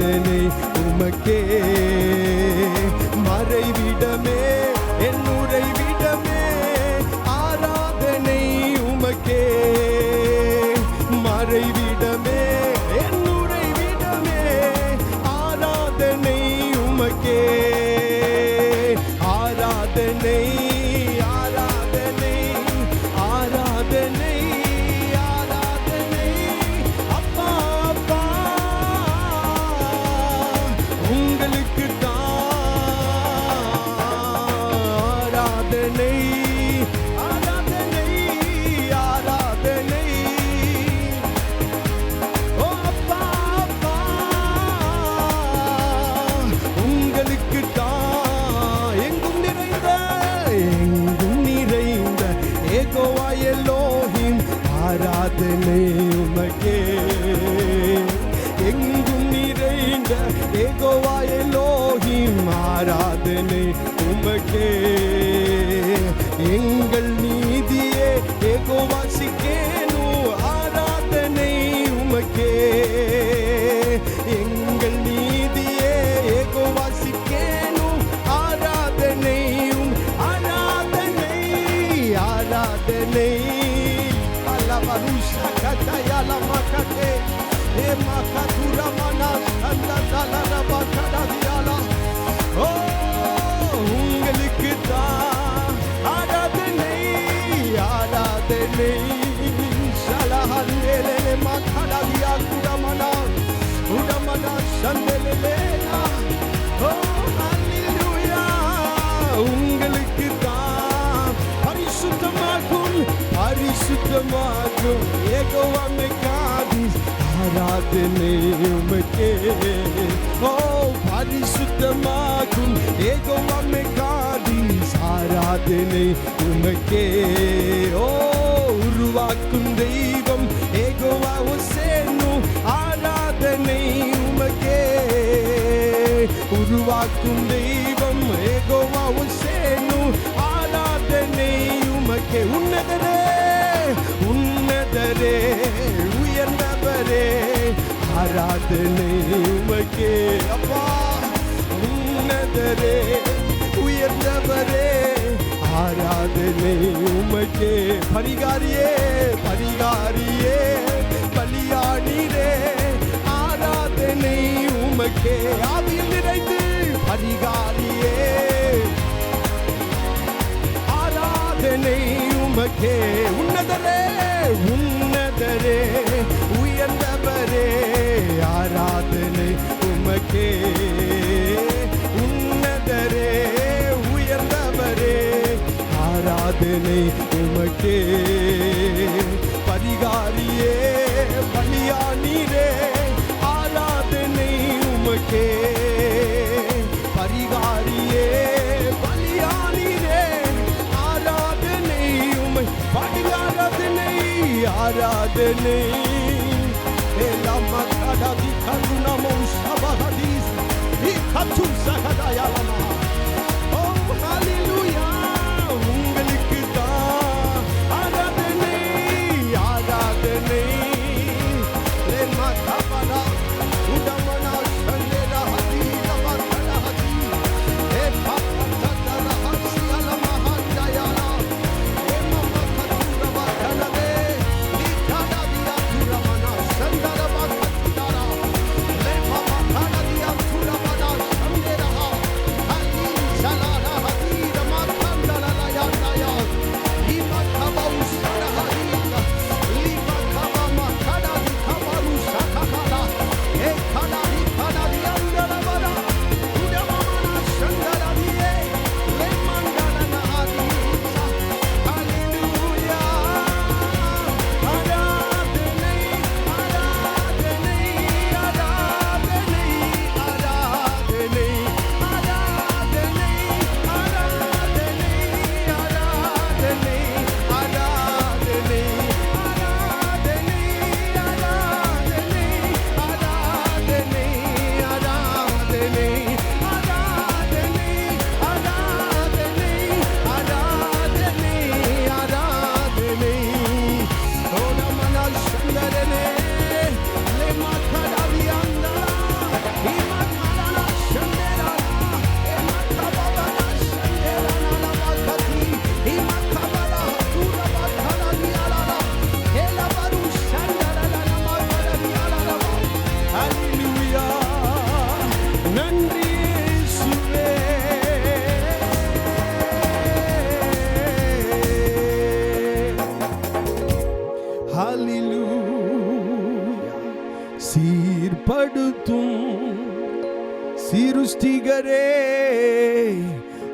ஆராதனை உமக்கே. நன்றி உமக்கே எங்கும் நிறைந்த ஏகோவாயலோகி மாறாதனை உமக்கே. உங்களுக்கு தான் பரிசுத்தமாக்கும் பரிசுத்தமாக்கும் ஏகவமைக்காதி ஆராதனை உமக்கே. ஓ பரிசுத்தமாக்கும் ஏகவமைக்காதி ஆராதனை உமக்கே. ஓ உருவாக்கும் தெய்வம் உருவாக்கும் தெய்வம் ஏகோவாவும் ஒசேனு ஆராதனை உமக்கே உன்னதரே உன்னதரே உயர்ந்தவரே. ஆராதனை உமக்கே அப்பா உன்னதரே உயர்ந்தவரே. ஆராதனை உமக்கே பரிகாரியே பரிகாரியே பலியாடிரே ஆராதனை உமக்கே ஆவியில் நிறைந்து அதிகாரியே. ஆராதனை உமக்கே. உன்னதரே உன்னதரே உயர்ந்தவரே. ஆராதனை உமக்கே. உன்னதரே உயர்ந்தவரே. ஆராதனை உமக்கே. Ele Ela makrada di karuna mon sabahadis Di katum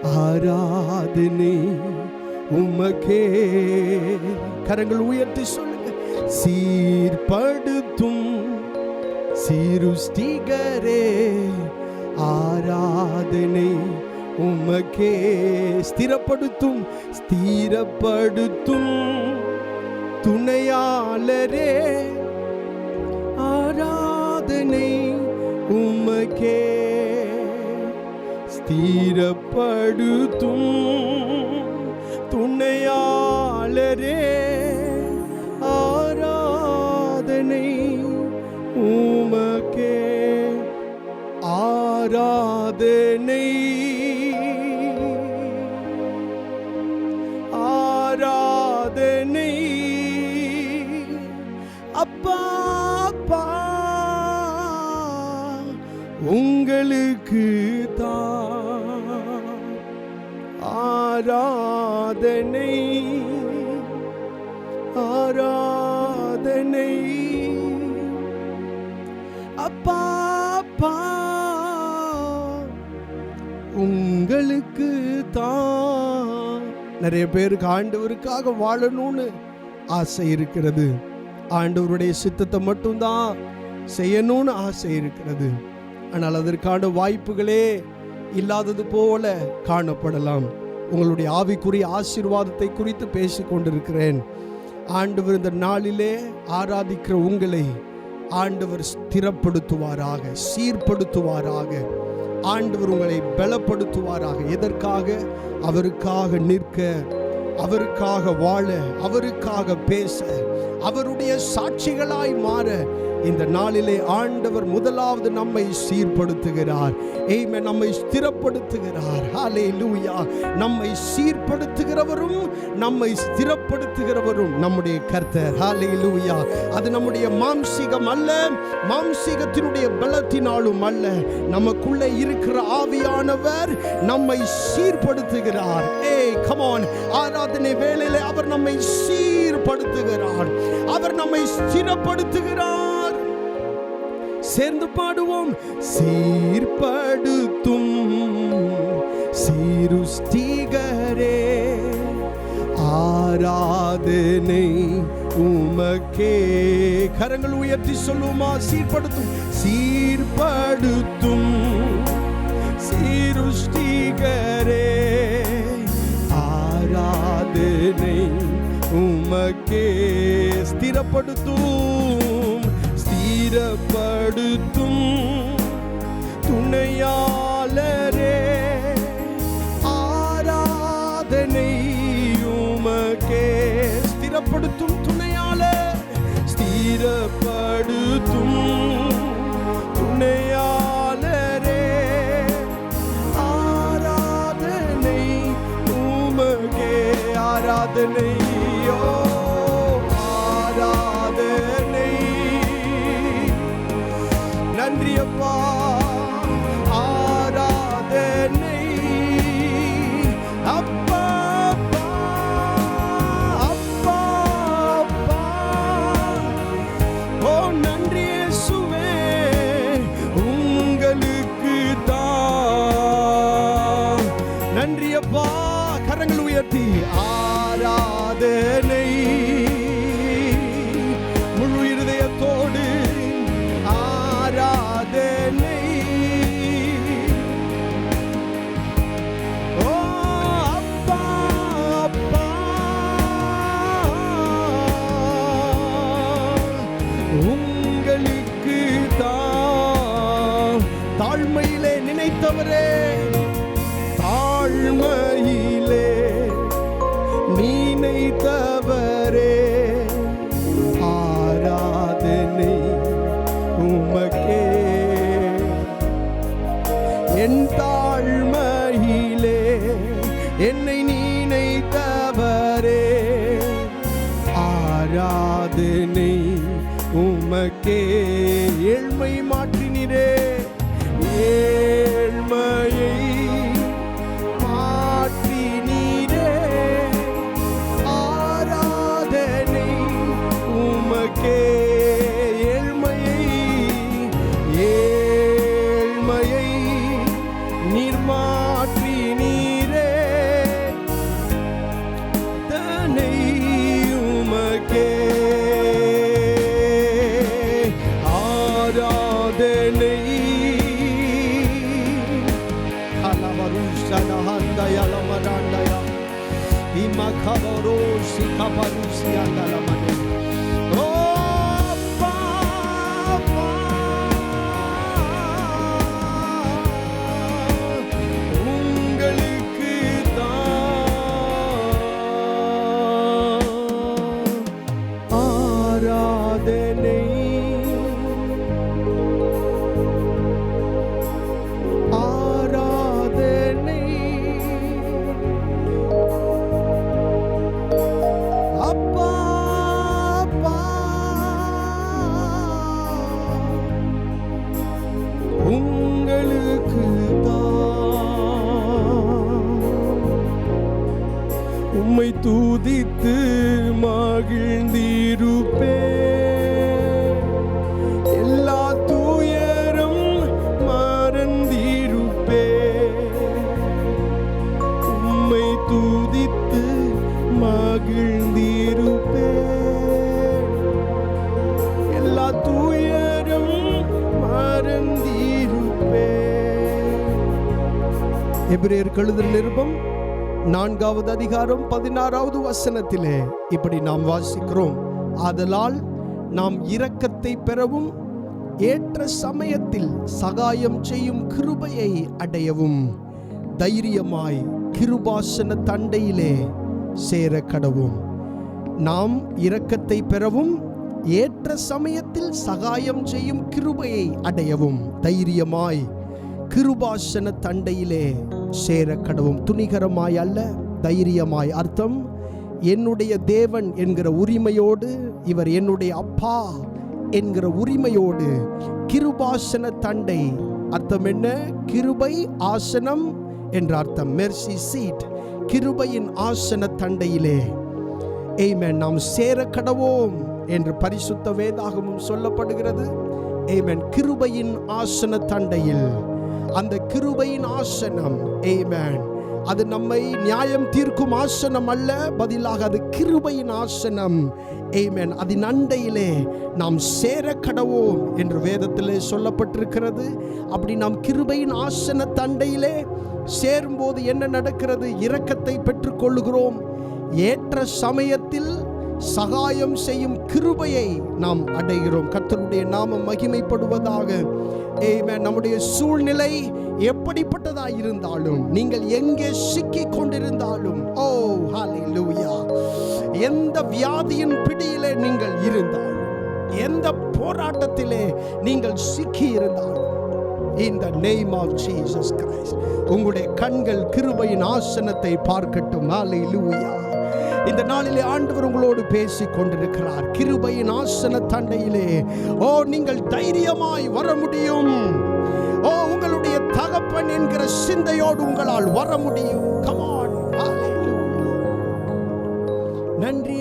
ஆராதனை உமக்கே. கரங்கள் உயர்த்தி சொல்லுங்க. சீர்படுத்தும் சீருஷ்டிகரே. ஆராதனை உமக்கே. ஸ்திரப்படுத்தும் ஸ்திரப்படுத்தும் துணையாளரே. ஆராதனை உமக்கே. தீரப்படுத்தும் துணையாளரே ஆராதனை உமக்கே ஆராதனை உங்களுக்கு தான். நிறைய பேருக்கு ஆண்டவருக்காக வாழணும்னு ஆசை இருக்கிறது. ஆண்டவருடைய சித்தத்தை மட்டும்தான் செய்யணும்னு ஆசை இருக்கிறது. ஆனால் அதற்கான வாய்ப்புகளே இல்லாதது போல காணப்படலாம். உங்களுடைய ஆவிக்குரிய ஆசீர்வாதத்தை குறித்து பேசிக் கொண்டிருக்கிறேன். ஆண்டவர் இந்த நாளிலே ஆராதிக்கிற உங்களை ஆண்டவர் ஸ்திரப்படுத்துவாராக சீர்படுத்துவாராக. ஆண்டவர் உங்களை பலப்படுத்துவாராக. எதற்காக? அவருக்காக நிற்க அவருக்காக வாழ அவருக்காக பேச அவருடைய சாட்சிகளாய் மாற இந்த நாளிலே ஆண்டவர் முதலாவது நம்மை சீர்படுத்துகிறார். எய்மே நம்மை ஸ்திரப்படுத்துகிறார். ஹalleluya நம்மை சீர்படுத்துகிறவரும் நம்மை ஸ்திரப்படுத்துகிறவரும் நம்முடைய கர்த்தர். ஹalleluya அது நம்முடைய மாம்சிகம் அல்ல மாம்சிகத்தினுடைய பலத்தினாலும் அல்ல. நமக்குள்ளே இருக்கிற ஆவியானவர் நம்மை சீர்படுத்துகிறார். ஏய் கமான் ஆராதனை வேளையிலே அவர் நம்மை சீர்படுத்துகிறார். அவர் நம்மை ஸ்திரப்படுத்துகிறார். சேர்ந்து பாடுவோம். சீர்படுத்தும் சீருஷ்டிகரே. ஆராதனை உமக்கே. கரங்கள் உயர்த்தி சொல்லுமா சீர்படுத்தும் சீர்படுத்தும் சீருஷ்டிகரே. ஆராதனை உமக்கே. ஸ்திரப்படுத்தும் ஸ்திரப்படுத்தும் துணையாளரே ஆராதனை உமக்கே ஸ்திரப்படுத்தும் துணையாளர் ஸ்திரப்படுத்தும் துணையாளரே. ஆராதனை உமக்கே ஆராதனை நினைத்தவரே இமகவரோஷிகபருஷியந்தலமனே ஓ அப்பா, எபிரேயர் கழுதல் நிருபம் நான்காவது அதிகாரம் பதினாறாவது வசனத்திலே இப்படி நாம் வாசிக்கிறோம். ஆதலால் நாம் இரக்கத்தை பெறவும் ஏற்ற சமயத்தில் சகாயம் செய்யும் கிருபையை அடையவும் தைரியமாய் கிருபாசன தண்டையிலே சேர கடவும் நாம் இரக்கத்தை பெறவும் ஏற்ற சமயத்தில் சகாயம் செய்யும் கிருபையை அடையவும் தைரியமாய் கிருபாசன தண்டையிலே சேர கடவும். துணிகரமாய் அல்ல தைரியமாய் அர்த்தம். என்னுடைய தேவன் என்கிற உரிமையோடு இவர் என்னுடைய அப்பா என்கிற உரிமையோடு கிருபாசன தண்டை. அர்த்தம் என்ன? கிருபை ஆசனம் என்ற அர்த்தம். மெர்சி சீட் கிருபையின் ஆசன தண்டையிலே. ஏமேன் நாம் சேர கடவோம் என்று பரிசுத்த வேதாகமும் சொல்லப்படுகிறது. ஏமேன் கிருபையின் ஆசன தண்டையில். அந்த கிருபையின் ஆசனம். ஏமேன் அது நம்மை நியாயம் தீர்க்கும் ஆசனம் அல்ல. பதிலாக அது கிருபையின் ஆசனம். ஏமேன் அது நண்டையிலே நாம் சேர கடவோம் என்று வேதத்திலே சொல்லப்பட்டிருக்கிறது. அப்படி நாம் கிருபையின் ஆசன தண்டையிலே சேரும்போது என்ன நடக்கிறது? இரக்கத்தை பெற்றுக்கொள்ளுகிறோம். ஏற்ற சமயத்தில் சகாயம் செய்யும் கிருபையை நாம் அடைகிறோம். கர்த்தருடைய நாமம் மகிமைப்படுவதாக. நம்முடைய சூழ்நிலை எப்படிப்பட்டதா இருந்தாலும் நீங்கள் எங்கே சிக்கி கொண்டிருந்தாலும் oh, ஓ ஹalleluya எந்த வியாதியின் பிடியிலே நீங்கள் இருந்தாலும் எந்த போராட்டத்திலே நீங்கள் சிக்கி இருந்தாலும் in the name of Jesus உங்களுடைய கண்கள் கிருபையின் ஆசனத்தை பார்க்கட்டும். ஹalleluya இந்த நாளிலே ஆண்டவர் உங்களோடு பேசிக் கொண்டிருக்கிறார் கிருபையின் ஆசன தண்டையிலே. ஓ நீங்கள் தைரியமாய் வர முடியும். ஓ உங்களுடைய தகப்பன் என்கிற சிந்தையோடு உங்களால் வர முடியும். கமான் நன்றி